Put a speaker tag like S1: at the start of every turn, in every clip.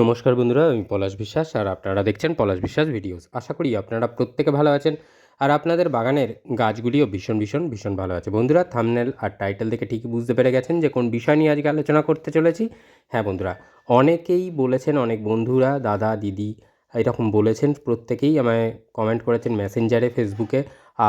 S1: নমস্কার বন্ধুরা, আমি পলাশ বিশ্বাস আর আপনারা দেখছেন পলাশ বিশ্বাস ভিডিওস। আশা করি আপনারা প্রত্যেকে ভালো আছেন আর আপনাদের বাগানের গাছগুলিও ভীষণ ভীষণ ভীষণ ভালো আছে। বন্ধুরা থামনেল আর টাইটেল দেখে ঠিকই বুঝতে পেরে গেছেন যে কোন বিষয় নিয়ে আজকে আলোচনা করতে চলেছি। হ্যাঁ বন্ধুরা, অনেকেই বলেছেন, অনেক বন্ধুরা, দাদা, দিদি এরকম বলেছেন, প্রত্যেকেই আমায় কমেন্ট করেছেন মেসেঞ্জারে ফেসবুকে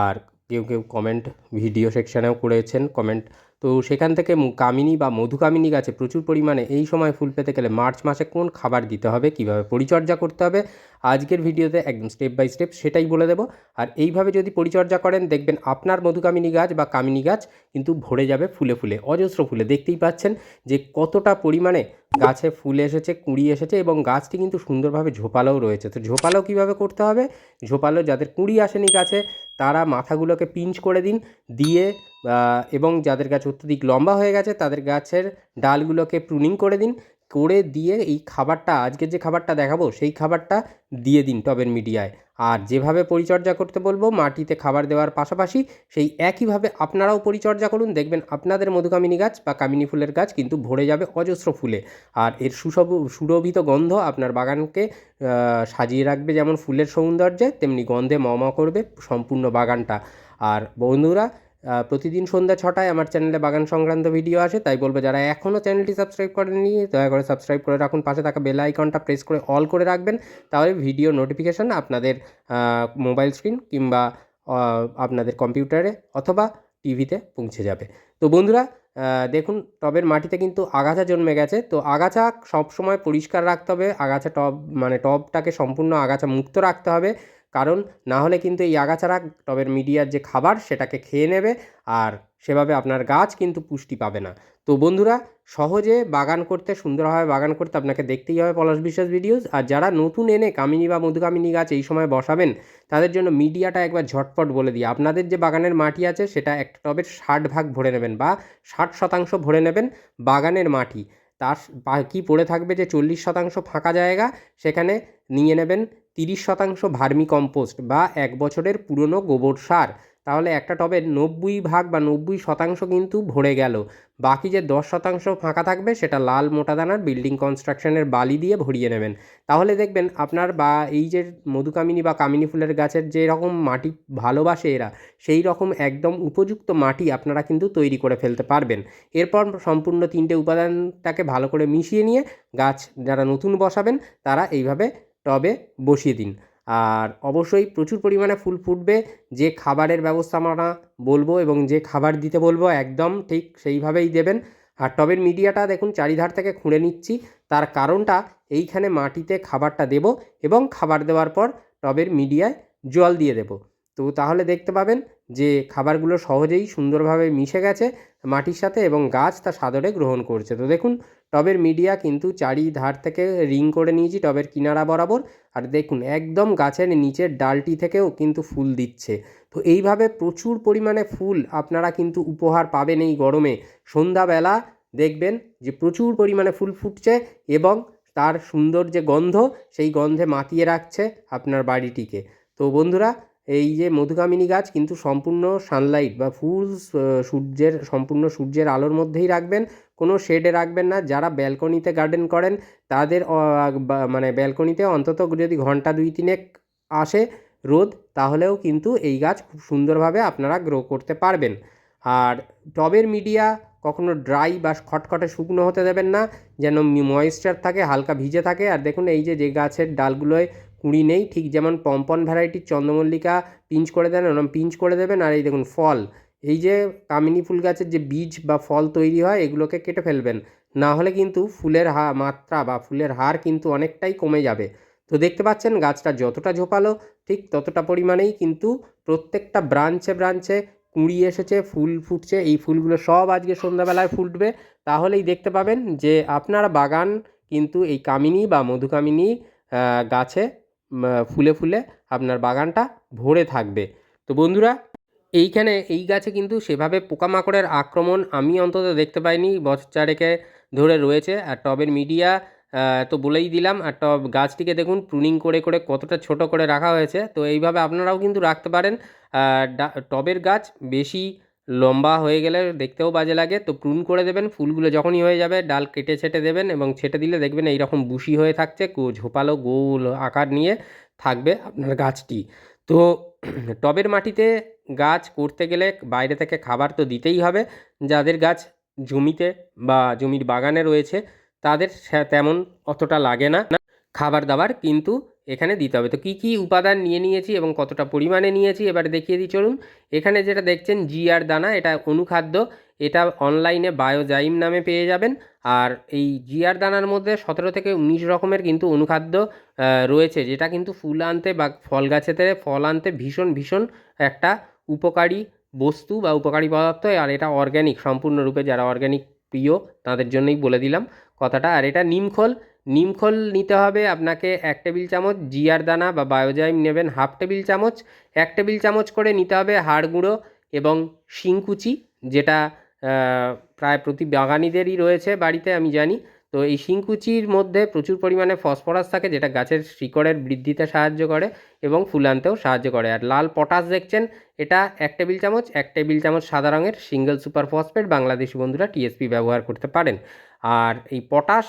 S1: আর কেউ কেউ কমেন্ট ভিডিও সেকশানেও করেছেন। কমেন্ট তো সেখান থেকে কামিনী বা মধুকামিনী গাছে প্রচুর পরিমাণে এই সময় ফুল পেতে গেলে মার্চ মাসে কোন খাবার দিতে হবে, কীভাবে পরিচর্যা করতে হবে, আজকের ভিডিওতে একদম স্টেপ বাই স্টেপ সেটাই বলে দেবো। আর এইভাবে যদি পরিচর্যা করেন, দেখবেন আপনার মধুকামিনী গাছ বা কামিনী গাছ কিন্তু ভরে যাবে ফুলে ফুলে, অজস্র ফুলে। দেখতেই পাচ্ছেন যে কতটা পরিমাণে গাছে ফুল এসেছে, কুঁড়ি এসেছে এবং গাছটি কিন্তু সুন্দরভাবে ঝোপালোও রয়েছে। তো ঝোপালো কীভাবে করতে হবে? ঝোপালো যাদের কুঁড়ি আসেনি গাছে তারা মাথাগুলোকে পিঞ্চ করে দিন, দিয়ে এবং যাদের গাছ অত্যধিক লম্বা হয়ে গেছে তাদের গাছের ডালগুলোকে প্রুনিং করে দিন করে দিয়ে এই খাবারটা আজকের যে খাবারটা দেখাবো, সেই খাবারটা দিয়ে দিন টবের মিডিয়ায়। আর যেভাবে পরিচর্যা করতে বলব, মাটিতে খাবার দেওয়ার পাশাপাশি সেই একইভাবে আপনারাও পরিচর্যা করুন। দেখবেন আপনাদের মধুকামিনী গাছ বা কামিনী ফুলের গাছ কিন্তু ভরে যাবে অজস্র ফুলে। আর এর সুসব, সুরভিত গন্ধ আপনার বাগানকে সাজিয়ে রাখবে যেমন ফুলের সৌন্দর্যে, তেমনি গন্ধে ম করবে সম্পূর্ণ বাগানটা। আর বন্ধুরা প্রতিদিন সন্ধ্যা ছটায় আমার চ্যানেলে বাগান সংক্রান্ত ভিডিও আসে, তাই বলব যারা এখনও চ্যানেলটি সাবস্ক্রাইব করেননি, দয়া করে সাবস্ক্রাইব করে রাখুন, পাশে থাকা বেল আইকনটা প্রেস করে অল করে রাখবেন, তাহলে ভিডিও নোটিফিকেশান আপনাদের মোবাইল স্ক্রিন কিংবা আপনাদের কম্পিউটারে অথবা টিভিতে পৌঁছে যাবে। তো বন্ধুরা দেখুন, টবের মাটিতে কিন্তু আগাছা জন্মে গেছে, তো আগাছা সবসময় পরিষ্কার রাখতে হবে, আগাছা টব মানে টবটাকে সম্পূর্ণ আগাছা মুক্ত রাখতে হবে কারণ না হলে কিন্তু এই আগাছারা টবের মিডিয়ার যে খাবার সেটাকে খেয়ে নেবে আর সেভাবে আপনার গাছ কিন্তু পুষ্টি পাবে না। তো বন্ধুরা, সহজে বাগান করতে, সুন্দরভাবে বাগান করতে আপনাকে দেখতেই হবে পলাশ বিশ্বাস ভিডিওস আর যারা নতুন এনে কামিনী বা মধুকামিনী গাছ এই সময় বসাবেন, তাদের জন্য মিডিয়াটা একবার ঝটপট বলে দিই। আপনাদের যে বাগানের মাটি আছে, সেটা একটা টবের ষাট ভাগ ভরে নেবেন বা ষাট শতাংশ ভরে নেবেন বাগানের মাটি। তার বাকি পড়ে থাকবে যে চল্লিশ শতাংশ ফাঁকা জায়গা, সেখানে নিয়ে নেবেন তিরিশ শতাংশ ভার্মি কম্পোস্ট বা এক বছরের পুরনো গোবর সার। তাহলে একটা টবের নব্বই ভাগ বা নব্বই শতাংশ কিন্তু ভরে গেল। বাকি যে দশ শতাংশ ফাঁকা থাকবে, সেটা লাল মোটা দানার বিল্ডিং কনস্ট্রাকশনের বালি দিয়ে ভরিয়ে নেবেন। তাহলে দেখবেন আপনার বা এই যে মধুকামিনী বা কামিনী ফুলের গাছের যে রকম মাটি ভালোবাসে এরা, সেই রকম একদম উপযুক্ত মাটি আপনারা কিন্তু তৈরি করে ফেলতে পারবেন। এরপর সম্পূর্ণ তিনটে উপাদানটাকে ভালো করে মিশিয়ে নিয়ে গাছ যারা নতুন বসাবেন, তারা এইভাবে টবে বসিয়ে দিন। আর অবশ্যই প্রচুর পরিমাণে ফুল ফুটবে। যে খাবারের ব্যবস্থা আমরা বলব এবং যে খাবার দিতে বলব একদম ঠিক সেইভাবেই দেবেন। আর টবের মিডিয়াটা দেখুন চারিধার থেকে খুঁড়ে নিচ্ছি। তার কারণটা এইখানে মাটিতে খাবারটা দেব এবং খাবার দেওয়ার পর টবের মিডিয়ায় জল দিয়ে দেব। তো তাহলে দেখতে পাবেন যে খাবারগুলো সহজেই সুন্দরভাবে মিশে গেছে মাটির সাথে এবং গাছ তা সাদরে গ্রহণ করছে। তো দেখুন টবের মিডিয়া কিন্তু চারিধার থেকে রিং করে নিয়েছি টবের কিনারা বরাবর। আর দেখুন, একদম গাছের নিচের ডালটি থেকেও কিন্তু ফুল দিচ্ছে। তো এইভাবে প্রচুর পরিমাণে ফুল আপনারা কিন্তু উপহার পাবেন এই গরমে। সন্ধ্যাবেলা দেখবেন যে প্রচুর পরিমাণে ফুল ফুটছে এবং তার সুন্দর যে গন্ধ, সেই গন্ধে মাতিয়ে রাখছে আপনার বাড়িটিকে। তো বন্ধুরা, এই যে মধুকামিনী গাছ কিন্তু সম্পূর্ণ সানলাইট বা ফুল সূর্যের, সম্পূর্ণ সূর্যের আলোর মধ্যেই রাখবেন। কোনো শেডে রাখবেন না। যারা ব্যালকনিতে গার্ডেন করেন, তাদের মানে ব্যালকনিতে অন্তত যদি ঘণ্টা দুই তিনেক আসে রোদ, তাহলেও কিন্তু এই গাছ খুব সুন্দরভাবে আপনারা গ্রো করতে পারবেন। আর টবের মিডিয়া কখনো ড্রাই বা খটখটে শুকনো হতে দেবেন না, যেন ময়েশ্চার থাকে, হালকা ভিজে থাকে। আর দেখুন, এই যে যে গাছের ডালগুলোয় কুঁড়ি নেই, ঠিক যেমন পম্পন ভ্যারাইটির চন্দ্রমল্লিকা পিঞ্চ করে দেন ওরকম পিঞ্চ করে দেবেন। আর এই দেখুন, ফল এই যে কামিনী ফুল গাছের যে বীজ বা ফল তৈরি হয়, এগুলোকে কেটে ফেলবেন। না হলে কিন্তু ফুলের হা, মাত্রা বা ফুলের হার কিন্তু অনেকটাই কমে যাবে। তো দেখতে পাচ্ছেন, গাছটা যতটা ঝোপালো, ঠিক ততটা পরিমাণেই কিন্তু প্রত্যেকটা ব্রাঞ্চে ব্রাঞ্চে কুঁড়ি এসেছে, ফুল ফুটছে। এই ফুলগুলো সব আজকে সন্ধ্যাবেলায় ফুটবে। তাহলেই দেখতে পাবেন যে আপনার বাগান কিন্তু এই কামিনী বা মধুকামিনী গাছে ফুলে ফুলে আপনার বাগানটা ভরে থাকবে। তো বন্ধুরা এইখানে এই গাছে কিন্তু সেভাবে পোকামাকড়ের আক্রমণ আমি অন্তত দেখতে পাইনি, বছর চারেকে ধরে রয়েছে। আর টবের মিডিয়া তো বলেই দিলাম, আর টব গাছটিকে দেখুন প্রুনিং করে করে কতটা ছোট করে রাখা হয়েছে। তো এইভাবে আপনারাও কিন্তু রাখতে পারেন। টবের গাছ বেশি লম্বা হয়ে গেলে দেখতেও বাজে লাগে। তো প্রুন করে দেবেন, ফুলগুলো যখনই হয়ে যাবে, ডাল কেটে ছেটে দেবেন এবং ছেটে দিলে দেখবেন এইরকম বুশি হয়ে থাকছে ঝোপালো, গোল আকার নিয়ে থাকবে আপনার গাছটি। তো টবের মাটিতে গাছ করতে গেলে বাইরে থেকে খাবার তো দিতেই হবে। যাদের গাছ জমিতে বা জমির বাগানে রয়েছে, তাদের তেমন অতটা লাগে না। খাবার দাবার কিন্তু এখানে দিতে হবে। তো কী কী উপাদান নিয়ে নিয়েছি এবং কতটা পরিমাণে নিয়েছি এবারে দেখিয়ে দিই। চলুন, এখানে যেটা দেখছেন জিআর দানা, এটা অনুখাদ্য। এটা অনলাইনে বায়োজাইম নামে পেয়ে যাবেন। আর এই জিআর দানার মধ্যে সতেরো থেকে উনিশ রকমের কিন্তু অনুখাদ্য রয়েছে। যেটা কিন্তু ফুল আনতে বা ফল গাছেতে, ফল আনতে ভীষণ ভীষণ একটা উপকারী বস্তু বা উপকারী পদার্থ, আর এটা অর্গ্যানিক সম্পূর্ণরূপে যারা অর্গ্যানিক প্রিয়, তাদের জন্যই বলে দিলাম কথাটা। আর এটা নিমখোল নিমখোল নিতে হবে আপনাকে এক টেবিল চামচ, জিয়ার দানা বা বায়োজাইম নেবেন হাফ টেবিল চামচ। এক টেবিল চামচ করে নিতে হবে হাড় গুঁড়ো এবং শিংকুচি, যেটা প্রায় প্রতি বাগানিদেরই রয়েছে বাড়িতে, আমি জানি। তো এই শিংকুচির মধ্যে প্রচুর পরিমাণে ফসফরাস থাকে, যেটা গাছের শিকড়ের বৃদ্ধিতে সাহায্য করে এবং ফুল আনতেও সাহায্য করে। আর লাল পটাশ দেখছেন, এটা এক টেবিল চামচ, এক টেবিল চামচ সাদা রঙের সিঙ্গেল সুপার ফসফেট, বাংলাদেশি বন্ধুরা টিএসপি ব্যবহার করতে পারেন। আর এই পটাশ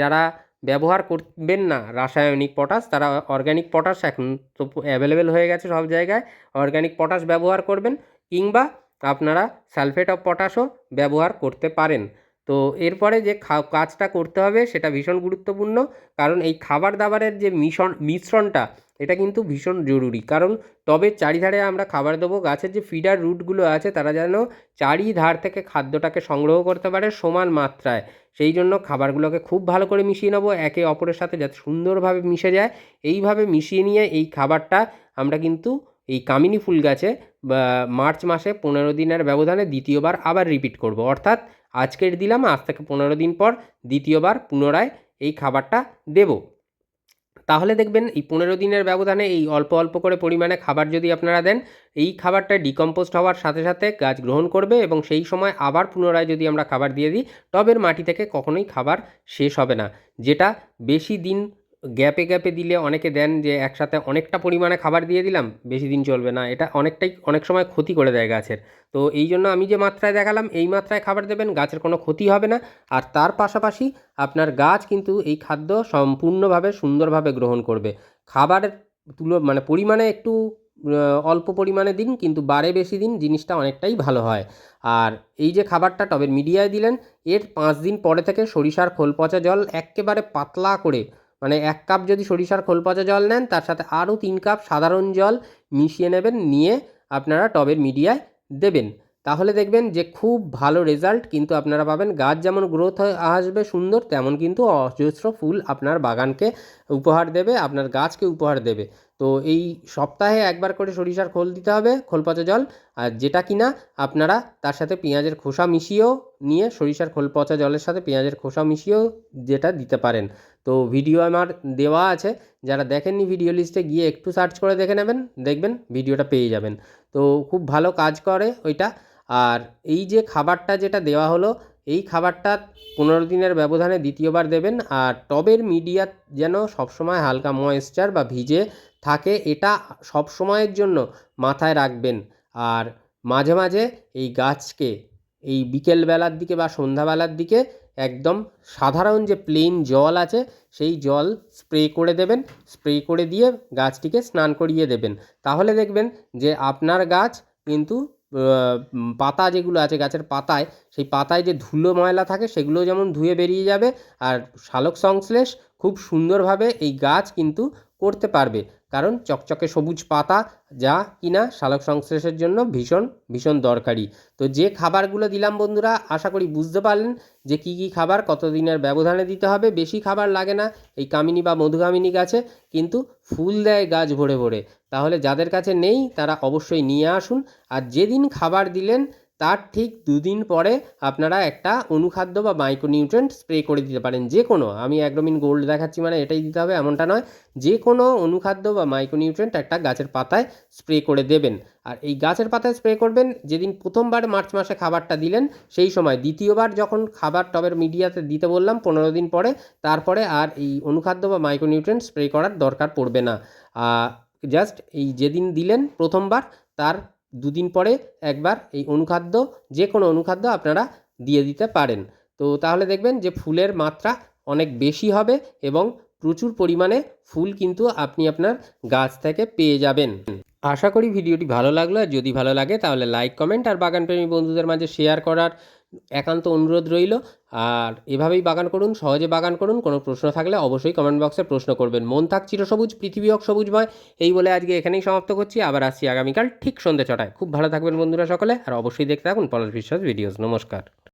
S1: যারা ব্যবহার করবেন না, রাসায়নিক পটাশ, তারা অর্গ্যানিক পটাশ এখন তো অ্যাভেলেবেল হয়ে গেছে সব জায়গায় অর্গ্যানিক পটাশ ব্যবহার করবেন, কিংবা আপনারা সালফেট অফ পটাশও ব্যবহার করতে পারেন। তো এরপরে যে কাজটা করতে হবে সেটা ভীষণ গুরুত্বপূর্ণ। কারণ এই খাবার দাবারের যে মিশন, মিশ্রণটা, এটা কিন্তু ভীষণ জরুরি। কারণ তবে চারিধারে আমরা খাবার দেবো, গাছের যে ফিডার রুটগুলো আছে তারা যেন চারিধার থেকে খাদ্যটাকে সংগ্রহ করতে পারে সমান মাত্রায়। সেই জন্য খাবারগুলোকে খুব ভালো করে মিশিয়ে নেব, একে অপরের সাথে যাতে সুন্দরভাবে মিশে যায়। এইভাবে মিশিয়ে নিয়ে এই খাবারটা আমরা কিন্তু এই কামিনী ফুল গাছে মার্চ মাসে পনেরো দিনের ব্যবধানে দ্বিতীয়বার আবার রিপিট করব। অর্থাৎ আজকের দিলাম, আজ থেকে পনেরো দিন পর দ্বিতীয়বার পুনরায় এই খাবারটা দেব। তাহলে দেখবেন এই পনেরো দিনের ব্যবধানে এই অল্প অল্প করে পরিমাণে খাবার যদি আপনারা দেন, এই খাবারটা ডিকম্পোস্ট হওয়ার সাথে সাথে গাছ গ্রহণ করবে এবং সেই সময় আবার পুনরায় যদি আমরা খাবার দিয়ে দিই টবের মাটি থেকে কখনোই খাবার শেষ হবে না। যেটা বেশি দিন গ্যাপে গ্যাপে দিলে অনেকে দেন যে একসাথে অনেকটা পরিমাণে খাবার দিয়ে দিলাম, বেশি দিন চলবে না। এটা অনেকটাই, অনেক সময় ক্ষতি করে দেয় গাছের। তো এই জন্য আমি যে মাত্রায় দেখালাম, এই মাত্রায় খাবার দেবেন, গাছের কোনো ক্ষতি হবে না। আর তার পাশাপাশি আপনার গাছ কিন্তু এই খাদ্য সম্পূর্ণভাবে সুন্দরভাবে গ্রহণ করবে। খাবারের তুলো মানে পরিমাণে একটু অল্প পরিমাণে দিন, কিন্তু বারে বেশি দিন জিনিসটা অনেকটাই ভালো হয়। আর এই যে খাবারটা টবের মিডিয়ায় দিলেন, এর পাঁচ দিন পরে থেকে সরিষার খোল পচা জল একেবারে পাতলা করে মানে এক কাপ যদি সরিষার খোল পচা জল নেন, তার সাথে আরও তিন কাপ সাধারণ জল মিশিয়ে নেবেন, নিয়ে আপনারা টবের মিডিয়ায় দেবেন। তাহলে দেখবেন যে খুব ভালো রেজাল্ট কিন্তু আপনারা পাবেন। গাছ যেমন গ্রোথ আসবে সুন্দর, তেমন কিন্তু অজস্র ফুল আপনার বাগানকে উপহার দেবে, আপনার গাছকে উপহার দেবে। তো এই সপ্তাহে একবার করে সরিষার খোল দিতে হবে, খোল পচা জল। আর যেটা কিনা আপনারা তার সাথে পেঁয়াজের খোসা মিশিয়েও নিয়ে সরিষার খোল পচা জলের সাথে পেঁয়াজের খোসা মিশিয়েও যেটা দিতে পারেন। তো ভিডিও আমার দেওয়া আছে, যারা দেখেননি ভিডিও লিস্টে গিয়ে একটু সার্চ করে দেখে নেবেন, দেখবেন ভিডিওটা পেয়ে যাবেন। তো খুব ভালো কাজ করে ওইটা। আর এই যে খাবারটা যেটা দেওয়া হলো এই খাবারটা পনেরো দিনের ব্যবধানে দ্বিতীয়বার দেবেন আর টবের মিডিয়া যেন সবসময় হালকা ময়েশ্চার বা ভিজে থাকে, এটা সব সময়ের জন্য মাথায় রাখবেন। আর মাঝে মাঝে এই গাছকে এই বিকেলবেলার দিকে বা সন্ধ্যাবেলার দিকে একদম সাধারণ যে প্লেন জল আছে, সেই জল স্প্রে করে দেবেন। স্প্রে করে দিয়ে গাছটিকে স্নান করিয়ে দেবেন। তাহলে দেখবেন যে আপনার গাছ কিন্তু পাতা যেগুলো আছে গাছের পাতায়, সেই পাতায় যে ধুলো ময়লা থাকে সেগুলো যেমন ধুয়ে বেরিয়ে যাবে আর শালক সংশ্লেষ খুব সুন্দরভাবে এই গাছ কিন্তু করতে পারবে। কারণ চকচকে সবুজ পাতা যা কিনা শালক সংশ্লেষের জন্য ভীষণ ভীষণ দরকারি। তো যে খাবারগুলো দিলাম বন্ধুরা, আশা করি বুঝতে পারলেন যে কী কী খাবার কত দিনের ব্যবধানে দিতে হবে। বেশি খাবার লাগে না, এই কামিনী বা মধুকামিনী গাছে, কিন্তু ফুল দেয় গাছ ভরে ভরে। তাহলে যাদের কাছে নেই, তারা অবশ্যই নিয়ে আসুন। আর যেদিন খাবার দিলেন তার ঠিক দুদিন পরে আপনারা একটা অনুখাদ্য বা মাইক্রোনিউট্রেন্ট স্প্রে করে দিতে পারেন, যে কোনো। আমি অ্যাগ্রোমিন গোল্ড দেখাচ্ছি মানে এটাই দিতে হবে, এমনটা নয়। যে কোনো অনুখাদ্য বা মাইক্রোনিউট্রেন্ট একটা গাছের পাতায় স্প্রে করে দেবেন। আর এই গাছের পাতায় স্প্রে করবেন, যেদিন প্রথমবার মার্চ মাসে খাবারটা দিলেন, সেই সময়। দ্বিতীয়বার যখন খাবার টবের মিডিয়াতে দিতে বললাম, পনেরো দিন পরে, তারপরে আর এই অনুখাদ্য বা মাইক্রোনিউট্রেন্ট স্প্রে করার দরকার পড়বে না। জাস্ট এই যেদিন দিলেন প্রথমবার, তার দুদিন পরে একবার এই অনুখাদ্য যে কোনো অনুখাদ্য আপনারা দিয়ে দিতে পারেন। তো তাহলে দেখবেন যে ফুলের মাত্রা অনেক বেশি হবে এবং প্রচুর পরিমাণে ফুল কিন্তু আপনি আপনার গাছ থেকে পেয়ে যাবেন। আশা করি ভিডিওটি ভালো লাগল। আর যদি ভালো লাগে তাহলে লাইক, কমেন্ট আর বাগানপ্রেমী বন্ধুদের মাঝে শেয়ার করার একান্ত অনুরোধ রইল। আর এভাবেই বাগান করুন, সহজে বাগান করুন, কোনো প্রশ্ন থাকলে অবশ্যই কমেন্ট বক্সে প্রশ্ন করবেন। মন থাক চিরসবুজ, পৃথিবী হোক সবুজময়, এই বলে আজকে এখানেই সমাপ্ত করছি। আবার আসছি আগামীকাল ঠিক সন্ধ্যে ছটায়। খুব ভালো থাকবেন বন্ধুরা সকলে, আর অবশ্যই দেখতে থাকুন পলাশ বিশ্বাস ভিডিওস। নমস্কার।